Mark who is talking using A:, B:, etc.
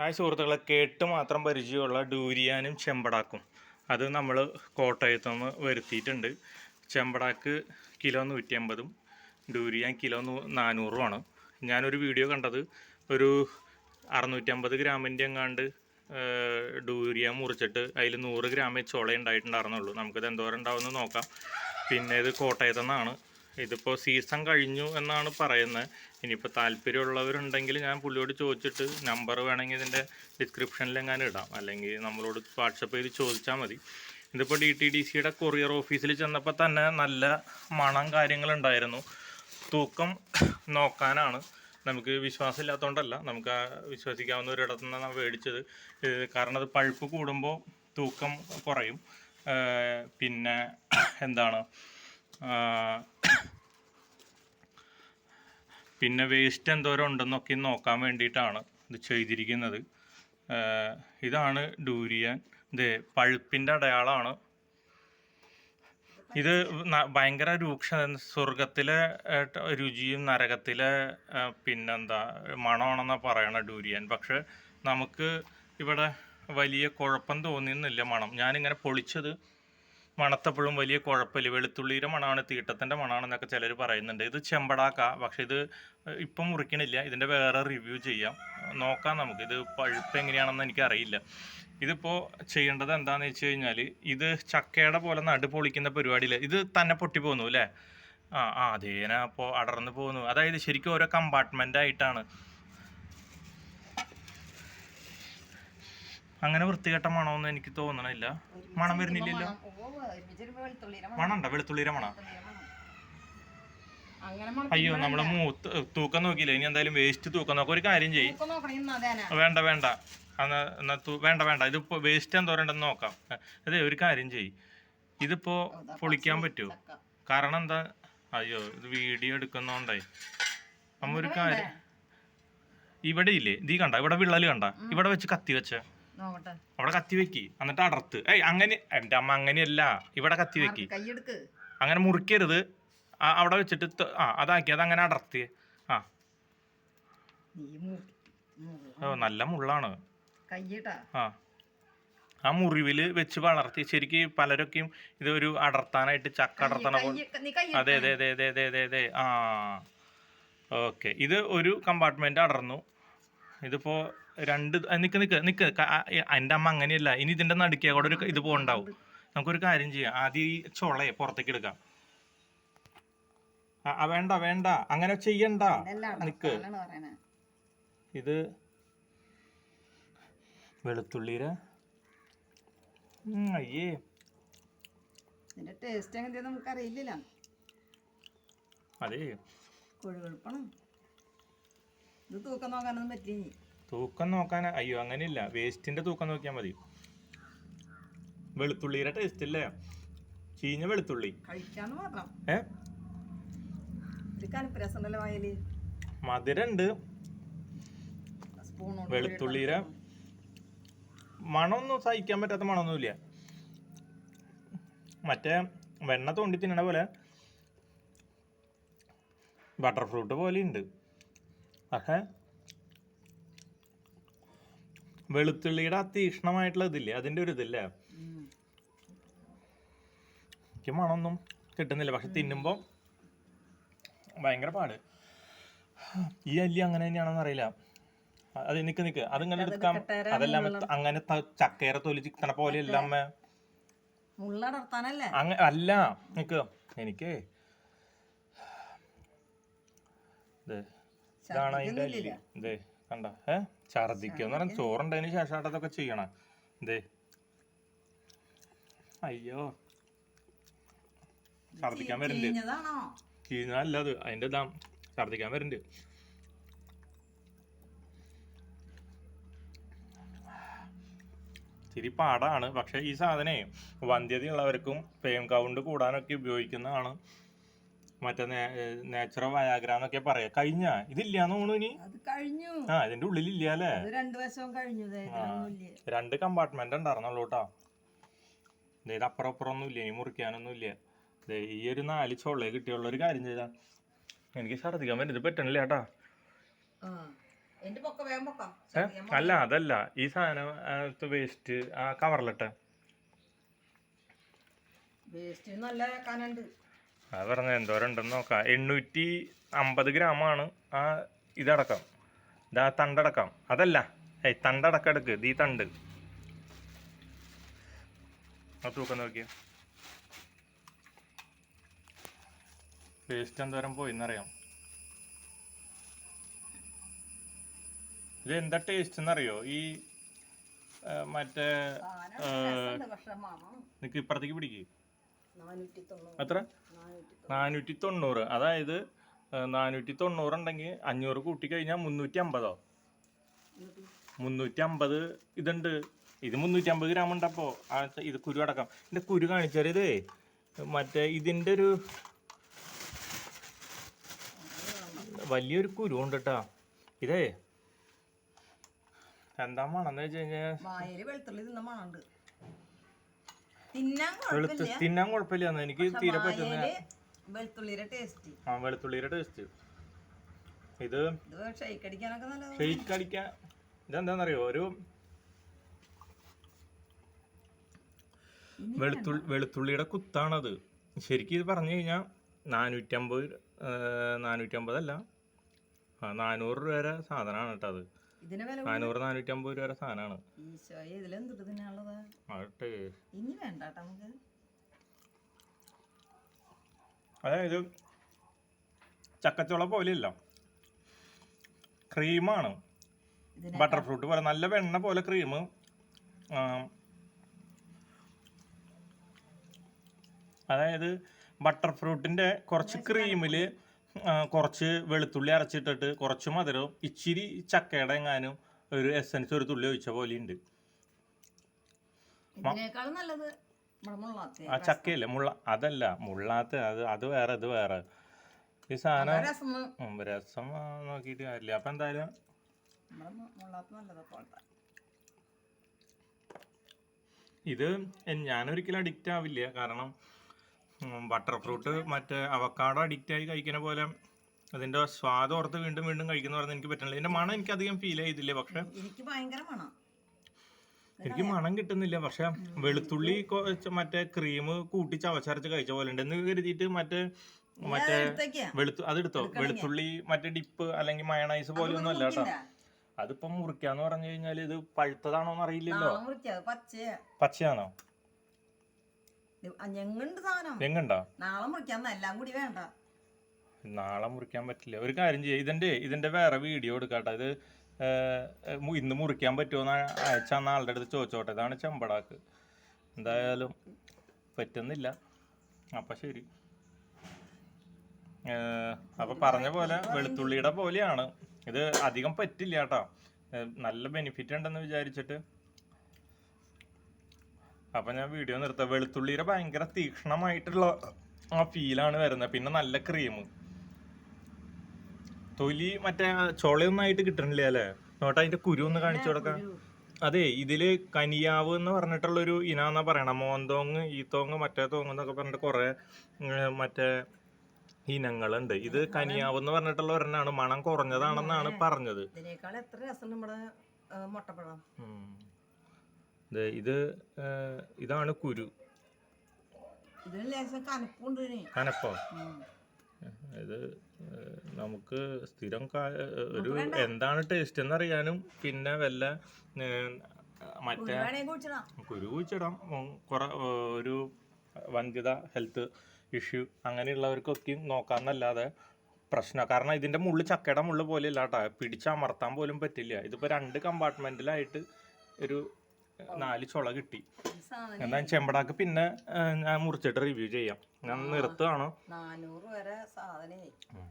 A: Hi സുഹൃത്തുക്കളെ കേട്ട് മാത്രം പരിചയമുള്ള ഡൂരിയാനും ചെമ്പടാക്കും. അത് നമ്മൾ കോട്ടയത്തു നിന്ന് വരുത്തിയിട്ടുണ്ട്. ചെമ്പടാക്ക് കിലോ നൂറ്റി അമ്പതും ഡൂരിയാൻ കിലോ നാനൂറുമാണ്. ഞാനൊരു വീഡിയോ കണ്ടത് ഒരു അറുന്നൂറ്റമ്പത് ഗ്രാമിന്റെ എങ്ങാണ്ട് ഡൂരിയ മുറിച്ചിട്ട് അതിൽ നൂറ് ഗ്രാമേ ചോളയുണ്ടായിട്ടുണ്ടായിരുന്നുള്ളൂ നമുക്കിത് എന്തോരം ഉണ്ടാവുമെന്ന് നോക്കാം. പിന്നെ ഇത് കോട്ടയത്തു നിന്നാണ് ഇതിപ്പോൾ സീസൺ കഴിഞ്ഞു എന്നാണ് പറയുന്നത് ഇനിയിപ്പോൾ താല്പര്യമുള്ളവരുണ്ടെങ്കിൽ ഞാൻ പുള്ളിയോട് ചോദിച്ചിട്ട് നമ്പർ വേണമെങ്കിൽ ഇതിന്റെ ഡിസ്ക്രിപ്ഷനിൽ എങ്ങാനും ഇടാം. അല്ലെങ്കിൽ നമ്മളോട് വാട്സപ്പ് ചെയ്ത് ചോദിച്ചാൽ മതി. ഇതിപ്പോൾ ഡി ടി ഡി സിയുടെ കൊറിയർ ഓഫീസിൽ ചെന്നപ്പോൾ തന്നെ നല്ല മണം കാര്യങ്ങളുണ്ടായിരുന്നു. തൂക്കം നോക്കാനാണ്. നമുക്ക് വിശ്വാസം ഇല്ലാത്തതുകൊണ്ടല്ല നമുക്ക് ആ വിശ്വസിക്കാവുന്ന ഒരിടത്തു നിന്നാണ് മേടിച്ചത് കാരണം അത് പഴുപ്പ് കൂടുമ്പോൾ തൂക്കം കുറയും. പിന്നെ എന്താണ്? പിന്നെ വേസ്റ്റ് എന്തോരം ഉണ്ടെന്നൊക്കെ നോക്കാൻ വേണ്ടിയിട്ടാണ് ഇത് ചെയ്തിരിക്കുന്നത്. ഇതാണ് ഡൂരിയൻ. ഇത് പഴുപ്പിന്റെ അടയാളമാണ്. ഇത് ഭയങ്കര രൂക്ഷ സ്വർഗത്തിലെ രുചിയും നരകത്തിലെ പിന്നെന്താ മണമാണെന്നാണ് പറയണ ഡൂരിയൻ. പക്ഷെ നമുക്ക് ഇവിടെ വലിയ കുഴപ്പം തോന്നിയെന്നില്ല മണം. ഞാനിങ്ങനെ പൊളിച്ചത് മണത്തപ്പോഴും വലിയ കുഴപ്പമില്ല. വെളുത്തുള്ളിയുടെ മണമാണ് തീട്ടത്തിന്റെ മണമാണെന്നൊക്കെ ചിലർ പറയുന്നുണ്ട്. ഇത് ചെമ്പടാക്ക പക്ഷെ ഇത് ഇപ്പം മുറിക്കണില്ല. ഇതിന്റെ വേറെ റിവ്യൂ ചെയ്യാം. നോക്കാം നമുക്ക്. ഇത് പഴുപ്പ് എങ്ങനെയാണെന്ന് എനിക്കറിയില്ല. ഇതിപ്പോൾ ചെയ്യേണ്ടത് എന്താണെന്ന് വെച്ച് കഴിഞ്ഞാൽ ഇത് ചക്കയുടെ പോലെ നടു പൊളിക്കുന്ന പരിപാടിയില്ല? ഇത് തന്നെ പൊട്ടി പോകുന്നു അല്ലേ? ആ ആ അതേന അപ്പോൾ അടർന്നു പോകുന്നു അതായത് ശരിക്കും ഓരോ കമ്പാർട്ട്മെന്റ് ആയിട്ടാണ്. അങ്ങനെ വൃത്തികെട്ട മണമൊന്നും എനിക്ക് തോന്നണില്ല. മണം വരുന്നില്ലല്ലോ? മണണ്ട വെളുത്തുള്ളിയുടെ മണ. അയ്യോ നമ്മൾ മൂത്ത് തൂക്കം നോക്കിയില്ല? ഇനി എന്തായാലും വേസ്റ്റ് തൂക്കം നോക്കാം. ഒരു കാര്യം ചെയ്യും. വേണ്ട വേണ്ട. എന്നാ വേണ്ട വേണ്ട. ഇതിപ്പോ വേസ്റ്റ് എന്തോ രണ്ടെന്ന് നോക്കാം. അതെ ഒരു കാര്യം ചെയ്യും. ഇതിപ്പോ പൊളിക്കാൻ പറ്റുമോ കാരണം എന്താ? അയ്യോ ഇത് വീഡിയോ എടുക്കുന്നോണ്ടേ. അമ്മ ഒരു കാര്യം ഇവിടെ ഇല്ലേ? ഇതീ കണ്ട ഇവിടെ വിള്ളൽ കണ്ട. ഇവിടെ വെച്ച് കത്തി വെച്ച. അവിടെ കത്തി വെക്കി. എന്നിട്ട് അടർത്ത്. ഏയ് അങ്ങനെ എന്റെ അമ്മ അങ്ങനെയല്ല. ഇവിടെ കത്തി വെക്കി. അങ്ങനെ മുറിക്കരുത് ആ, അവിടെ വെച്ചിട്ട് ആ അതാക്കി. അത് അങ്ങനെ അടർത്തി. ആ. ഓ നല്ല മുള്ളാണ്. ആ. ആ മുറിവിൽ വെച്ച് വളർത്തി. ശരിക്ക് പലരൊക്കെയും ഇത് ഒരു അടർത്താനായിട്ട് ചക്ക അടർത്തണ പോലെ. അതെ അതെ അതെ അതെ അതെ അതെ അതെ. ആ. ഓക്കെ. ഇത് ഒരു കമ്പാർട്ട്മെന്റ് അടർന്നു. ഇതിപ്പോ രണ്ട് നിക്ക് നിക്ക് നിക്ക്. എന്റെ എന്റെ അമ്മ അങ്ങനെയല്ല. ഇനി ഇതിന്റെ നടുക്കേ കൂടെ ഒരു ഇത് പോണ്ടാവും. നമുക്കൊരു കാര്യം ചെയ്യാം. ആദ്യം ഈ ചൊളയെ പുറത്തേക്ക് എടുക്കാം. വേണ്ട വേണ്ട. അങ്ങനെ ചെയ്യണ്ട. നിക്ക്. ഇത് വെളുത്തുള്ളിയുടെ അയ്യേ.
B: ഇതിന്റെ ടേസ്റ്റ് എങ്ങനെയാ നമുക്ക് അറിയില്ല
A: അതേ.
B: കൊഴുകൊഴുപ്പണം ഇത് തൂക്കം നോക്കാനൊന്നും ഇനി.
A: തൂക്കം നോക്കാൻ അയ്യോ അങ്ങനെയില്ല. വേസ്റ്റിന്റെ തൂക്കം നോക്കിയാൽ മതി. വെളുത്തുള്ളിയുടെ ടേസ്റ്റ് ഇല്ലേ? ചീഞ്ഞ വെളുത്തുള്ളി. ഏ? മധുരണ്ട്. വെളുത്തുള്ളിയുടെ മണമൊന്നും സഹിക്കാൻ പറ്റാത്ത മണമൊന്നുമില്ല. മറ്റേ വെണ്ണ തോണ്ടി തിന്നണ പോലെ ബട്ടർഫ്രൂട്ട് പോലെ ഉണ്ട് പക്ഷേ വെളുത്തുള്ളിയുടെ അതീക്ഷണമായിട്ടുള്ള ഇതില്ലേ? അതിന്റെ ഒരു ഇതില്ലേ? എനിക്ക് മണമൊന്നും കിട്ടുന്നില്ല. പക്ഷെ തിന്നുമ്പോൾ ഭയങ്കര പാട്. ഈ അല്ലി അങ്ങനെ തന്നെയാണെന്ന് അറിയില്ല. അത് നിക്ക് നിക്ക്. അതിങ്ങനെ എടുക്കാം. അതെല്ലാം അങ്ങനെ ചക്കയുടെ തൊലി ചിക്കണ പോലെ എല്ലാം അമ്മ. അല്ല നിക്ക്. എനിക്ക് ഇതാണ് അതിന്റെ അല്ലി. ഇതേ കണ്ട? ഏ? ഛർദിക്കുന്ന് പറഞ്ഞാൽ ചോറുണ്ടതിന് ശേഷമായിട്ട് അതൊക്കെ ചെയ്യണം. എന്തേ അയ്യോ. ഛർദിക്കാൻ വരുന്നുണ്ട് കീഞ്ഞല്ല അത്. അതിന്റെ ഇതാ ഛർദിക്കാൻ വരുന്നുണ്ട് ഇത്തിരി പാടാണ്. പക്ഷെ ഈ സാധനേ വന്ധ്യതയുള്ളവർക്കും ഫെയിം കൗണ്ട് കൂടാനൊക്കെ ഉപയോഗിക്കുന്നതാണ് മറ്റേ നാച്ചുറൽ വയാഗ്ര എന്നൊക്കെ പറയാ. കഴിഞ്ഞ? ഇതില്ലാന്ന് തോന്നുന്നു ഇനി. ആ ഇതിന്റെ ഉള്ളിലില്ല അല്ലേ?
B: അല്ലെ രണ്ട്
A: കമ്പാർട്ട്മെന്റ് ഉണ്ടായിരുന്നുള്ളൂ കേട്ടോ. ഇത് അപ്പുറം അപ്പുറം ഒന്നും ഇല്ല. ഇനി മുറിക്കാനൊന്നും ഇല്ല. ഈ ഒരു നാല് ചൊള്ളേ കിട്ടിയുള്ള. ഒരു കാര്യം ചെയ്താ. എനിക്ക് ഛർദിക്കാൻ പറ്റും ഇത് പറ്റണില്ല കേട്ടാ. അല്ല അതല്ല. ഈ സാധനം വേസ്റ്റ് ആ കവറിലിട്ടെ
B: വേസ്റ്റ് നല്ല കനുണ്ട്.
A: അത് പറഞ്ഞ എന്തോരം ഉണ്ടെന്ന് നോക്കാം. എണ്ണൂറ്റി അമ്പത് ഗ്രാമാണ് ആ ഇതടക്കം. ഇതാ തണ്ടടക്കം. അതല്ല. ഏയ് തണ്ടടക്കം എടുക്ക്. ഇത് ഈ തണ്ട് തൂക്കം നോക്കിയോ. വേസ്റ്റ് എന്തോരം പോയിന്നറിയാം. ഇത് എന്താ ടേസ്റ്റ് എന്നറിയോ? ഈ മറ്റേ നിനക്ക് ഇപ്പുറത്തേക്ക് പിടിക്ക്. എത്ര?
B: നാനൂറ്റി
A: തൊണ്ണൂറ് അതായത് നാനൂറ്റി തൊണ്ണൂറ് ഉണ്ടെങ്കിൽ അഞ്ഞൂറ് കൂട്ടി കഴിഞ്ഞാൽ മുന്നൂറ്റി അമ്പതോ മുന്നൂറ്റി അമ്പത് ഇതുണ്ട്. ഇത് മുന്നൂറ്റി അമ്പത് ഗ്രാം ഉണ്ടപ്പോൾ ആ ഇത് കുരു അടക്കം. ഇതിന്റെ കുരു കാണിച്ചത് മറ്റേ ഇതിന്റെ ഒരു വലിയൊരു കുരു ഉണ്ട് കേട്ടോ ഇതേ. എന്താ എന്ന് വെച്ച് കഴിഞ്ഞാൽ
B: വായൽ വെളുത്തുള്ളി തിന്ന മണുണ്ട് തിന്നാൻ
A: വെളുത്ത് തിന്നാൻ കുഴപ്പമില്ല എനിക്ക് തീരെ പറ്റുന്ന
B: വെളുത്തുള്ളിയുടെ ടേസ്റ്റ്
A: ആ വെളുത്തുള്ളിയുടെ ടേസ്റ്റ് ഇത്
B: ഷെയ്ക്ക് അടിക്കാനൊക്കെ നല്ലത്.
A: ഷെയ്ക്ക് അടിക്കാൻ ഇതെന്താണെന്നറിയോ ഒരു വെളുത്തുള്ളി വെളുത്തുള്ളിയുടെ കുത്താണത്. ശരിക്കും ഇത് പറഞ്ഞു കഴിഞ്ഞാൽ നാനൂറ്റമ്പത് നാനൂറ്റമ്പതല്ല. നാനൂറ് രൂപ വരെ സാധനമാണ് കേട്ടോ അത്.
B: ഇതിന് വില
A: നാനൂറ് നാനൂറ്റമ്പത് രൂപ വരെ സാധനമാണ്.
B: ഈശോയെ ഇതിലെന്തിട്ട് തിന്നാനുള്ളത്?
A: ആട്ടെ.
B: ഇനി വേണ്ട കേട്ടോ നമുക്ക്.
A: അതായത് ചക്കച്ചുള പോലെയല്ല ക്രീമാണ്. ബട്ടർ ഫ്രൂട്ട് പോലെ നല്ല വെണ്ണ പോലെ ക്രീം അതായത് ബട്ടർ ഫ്രൂട്ടിന്റെ കുറച്ച് ക്രീമിൽ കുറച്ച് വെളുത്തുള്ളി അരച്ചിട്ടിട്ട് കുറച്ച് മധുരവും ഇച്ചിരി ചക്കയുടെ എങ്ങാനും ഒരു എസൻസ് ഒരു തുള്ളി ഒഴിച്ച പോലെ ഉണ്ട് ആ ചക്കയല്ലേ? മുള്ള അതല്ല മുള്ളാത്ത അത് അത് വേറെ ഇത് വേറെ. ഈ സാധനം
B: രസം.
A: നോക്കിട്ട് നോക്കിയിട്ട് കാര്യമില്ല. അപ്പൊ എന്തായാലും ഇത് ഞാനൊരിക്കലും അഡിക്റ്റ് ആവില്ല. കാരണം ബട്ടർ ഫ്രൂട്ട് മറ്റേ അവക്കാടോ അഡിക്റ്റ് ആയി കഴിക്കുന്ന പോലെ അതിന്റെ സ്വാദ് ഓർത്ത് വീണ്ടും വീണ്ടും കഴിക്കുന്ന പറഞ്ഞാൽ എനിക്ക് പറ്റണില്ല. ഇതിന്റെ മണം എനിക്ക് അധികം ഫീൽ ചെയ്തില്ല പക്ഷെ
B: എനിക്ക് ഭയങ്കര മണം.
A: എനിക്ക് മണം കിട്ടുന്നില്ല പക്ഷെ വെളുത്തുള്ളി മറ്റേ ക്രീം കൂട്ടി ചവച്ചരച്ച് കഴിച്ച പോലെ ഉണ്ട്. എന്ന് കരുതിയിട്ട് മറ്റേ മറ്റേ വെളുത്തു അതെടുത്തോ വെളുത്തുള്ളി മറ്റേ ഡിപ്പ് അല്ലെങ്കിൽ മയണൈസ് പോലെ ഒന്നും അല്ല കേട്ടോ. അതിപ്പം മുറിക്കാന്ന് പറഞ്ഞു കഴിഞ്ഞാൽ ഇത് പഴുത്തതാണോ എന്ന് അറിയില്ലല്ലോ പച്ചയാണോ?
B: ഞങ്ങണ്ട് സാധനം. നാളെ എല്ലാം കൂടി വേണ്ട.
A: നാളെ മുറിക്കാൻ പറ്റില്ല. ഒരു കാര്യം ചെയ്യാം ഇതിന്റെ ഇതിന്റെ വേറെ വീഡിയോ എടുക്കാട്ടോ. ഇത് ഇന്ന് മുറിക്കാൻ പറ്റുമോ അയച്ച ആളുടെ അടുത്ത് ചോദിച്ചോട്ടെ. ഇതാണ് ചെമ്പടാക്ക്. എന്തായാലും പറ്റുന്നില്ല. അപ്പൊ ശരി. അപ്പൊ പറഞ്ഞ പോലെ വെളുത്തുള്ളിയുടെ പോലെയാണ്. ഇത് അധികം പറ്റില്ല കേട്ടോ. നല്ല ബെനിഫിറ്റ് ഉണ്ടെന്ന് വിചാരിച്ചിട്ട് അപ്പൊ ഞാൻ വീഡിയോ നിർത്താം. വെളുത്തുള്ളിയുടെ ഭയങ്കര തീക്ഷണമായിട്ടുള്ള ആ ഫീലാണ് വരുന്നത്. പിന്നെ നല്ല ക്രീം തൊലി മറ്റേ ചോളയൊന്നും ആയിട്ട് കിട്ടണില്ല അല്ലേ? നോട്ട് അതിന്റെ കുരു ഒന്ന് കാണിച്ചു കൊടുക്കാം. അതെ ഇതിൽ കനിയാവ് എന്ന് പറഞ്ഞിട്ടുള്ളൊരു ഇനാന്നാ പറയണ? മോന്തോങ് ഈത്തോങ് മറ്റേ തോങ് എന്നൊക്കെ പറഞ്ഞിട്ട് കുറെ മറ്റേ ഇനങ്ങളുണ്ട്. ഇത് കനിയാവ് എന്ന് പറഞ്ഞിട്ടുള്ള ഒരെണ്ണാണ്. മണം കുറഞ്ഞതാണെന്നാണ് പറഞ്ഞത്.
B: ഇതിനേക്കാൾ എത്ര രസം നമ്മുടെ മുട്ടപ്പഴം.
A: ഇത് ഇതാണ് കുരു. കനപ്പോ. ഇത് നമുക്ക് സ്ഥിരം ഒരു എന്താണ് ടേസ്റ്റ് എന്നറിയാനും പിന്നെ വല്ല മറ്റേ കുരു കുഴിച്ചിടാം. കുറെ ഒരു വന്ധ്യത ഹെൽത്ത് ഇഷ്യൂ അങ്ങനെയുള്ളവർക്കൊക്കെയും നോക്കാന്നല്ലാതെ പ്രശ്നം. കാരണം ഇതിന്റെ മുള്ള് ചക്കയുടെ മുള്ള് പോലെ അല്ല കേട്ടോ പിടിച്ചമർത്താൻ പോലും പറ്റില്ല. ഇതിപ്പോ രണ്ട് കമ്പാർട്ട്മെന്റിലായിട്ട് ഒരു നാല് ചുള കിട്ടി. എന്താ ചെമ്പടാക്ക് പിന്നെ ഞാൻ മുറിച്ചിട്ട് റിവ്യൂ ചെയ്യാം. ഞാൻ നിർത്തുകയാണോ
B: നാനൂറ് വരെ സാധനേ
A: ഉം.